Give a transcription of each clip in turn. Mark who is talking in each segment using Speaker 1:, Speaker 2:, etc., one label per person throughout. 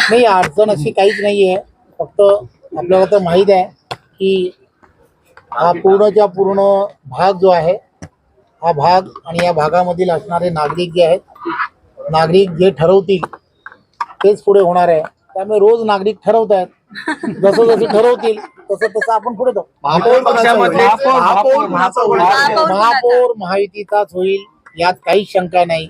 Speaker 1: नाही अडचण अशी काहीच नाही आहे फक्त आपल्याला तर माहीत आहे की हा पूर्णच्या पूर्ण भाग जो आहे हा भाग आणि या भागामधील असणारे नागरिक जे आहेत नागरिक जे ठरवतील तेच पुढे होणार आहे. त्यामुळे रोज नागरिक ठरवत आहेत. जसं जसं ठरवतील तसं तसं आपण पुढे जाऊ.
Speaker 2: महापौर
Speaker 1: महायुतीचाच होईल यात काहीच शंका नाही.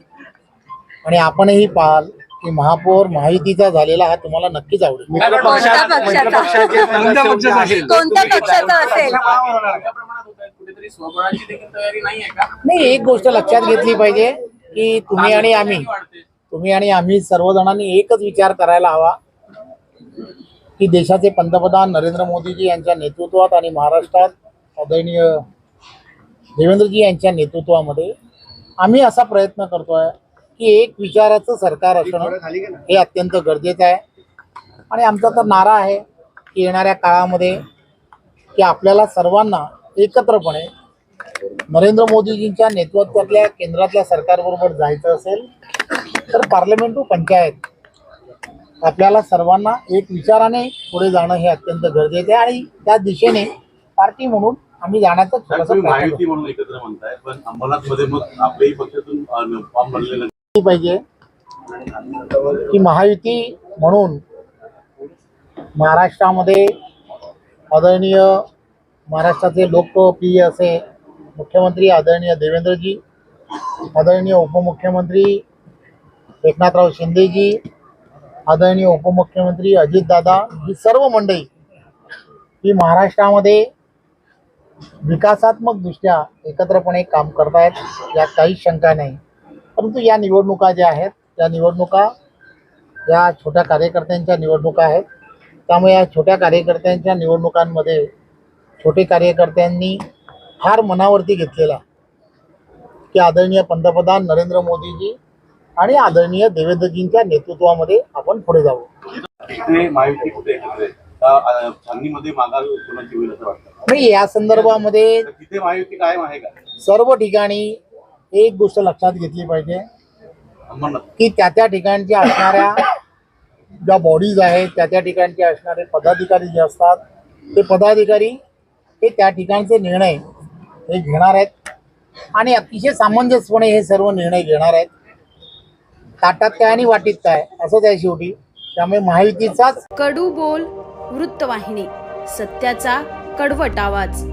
Speaker 1: आणि आपणही पाहाल की महापौर महायुतीचा झालेला हा तुम्हाला नक्कीच आवडेल.
Speaker 3: कोणत्या पक्षाचा कोणत्या पक्षाचा असेल
Speaker 2: मोठ्या प्रमाणात होत आहे. कुठेतरी स्वबळाची देखील तयारी नाहीये का
Speaker 1: नाही एक गोष्ट लक्षात घेतली पाहिजे की तुम्ही आणि आम्ही. तुम्ही आणि आम्ही सर्वजणांनी एकच विचार करायला हवा की देशाचे पंतप्रधान नरेंद्र मोदीजी यांच्या नेतृत्वात आणि महाराष्ट्रात आदरणीय देवेंद्रजी यांच्या नेतृत्वामध्ये आम्ही असा प्रयत्न करतोय की एक विचाराचं सरकार असणं हे अत्यंत गरजेचं आहे. आणि आमचा तर नारा आहे की येणाऱ्या काळामध्ये की आपल्याला सर्वांना एकत्रपणे नरेंद्र मोदीजींच्या नेतृत्वातल्या केंद्रातल्या सरकारबरोबर जायचं असेल तर पार्लमेंट टू पंचायत आपल्याला सर्वांना एक विचाराने पुढे जाणं हे अत्यंत गरजेचं आहे. आणि त्या दिशेने पार्टी म्हणून आम्ही जाण्याचा थोडासा
Speaker 2: म्हणून एकत्र म्हणताय पण अंबरनाथमध्ये मग आपल्याही पक्षातून
Speaker 1: पाहिजे की महायुती म्हणून महाराष्ट्रामध्ये आदरणीय महाराष्ट्राचे लोकप्रिय असे मुख्यमंत्री आदरणीय देवेंद्रजी आदरणीय उपमुख्यमंत्री एकनाथराव शिंदेजी आदरणीय उपमुख्यमंत्री अजितदादा ही सर्व मंडळी ही महाराष्ट्रामध्ये विकासात्मक दृष्ट्या एकत्रपणे काम करतायत यात काहीच शंका नाही. परंतु या निवडणुका ज्या आहेत या निवडणुका या छोट्या कार्यकर्त्यांच्या निवडणुका आहेत. त्यामुळे या छोट्या कार्यकर्त्यांच्या निवडणुकांमध्ये छोटे कार्यकर्त्यांनी फार मनावरती घेतलेला की आदरणीय पंतप्रधान नरेंद्र मोदीजी आणि आदरणीय देवेंद्रजींच्या नेतृत्वामध्ये आपण पुढे जाऊ नाही या संदर्भामध्ये सर्व ठिकाणी एक गोष्ट लक्षात घेतली पाहिजे की त्या त्या ठिकाणच्या असणाऱ्या ज्या बॉडीज आहेत त्या त्या ठिकाणचे असणारे पदाधिकारी जे असतात ते पदाधिकारी हे त्या ठिकाणचे निर्णय हे घेणार आहेत. आणि अतिशय सामंजस्यपणे हे सर्व निर्णय घेणार आहेत. ताटात काय आणि वाटीत काय असंच आहे शेवटी. त्यामुळे महायुतीचाच
Speaker 4: कडू बोल वृत्तवाहिनी सत्याचा कडवट आवाज.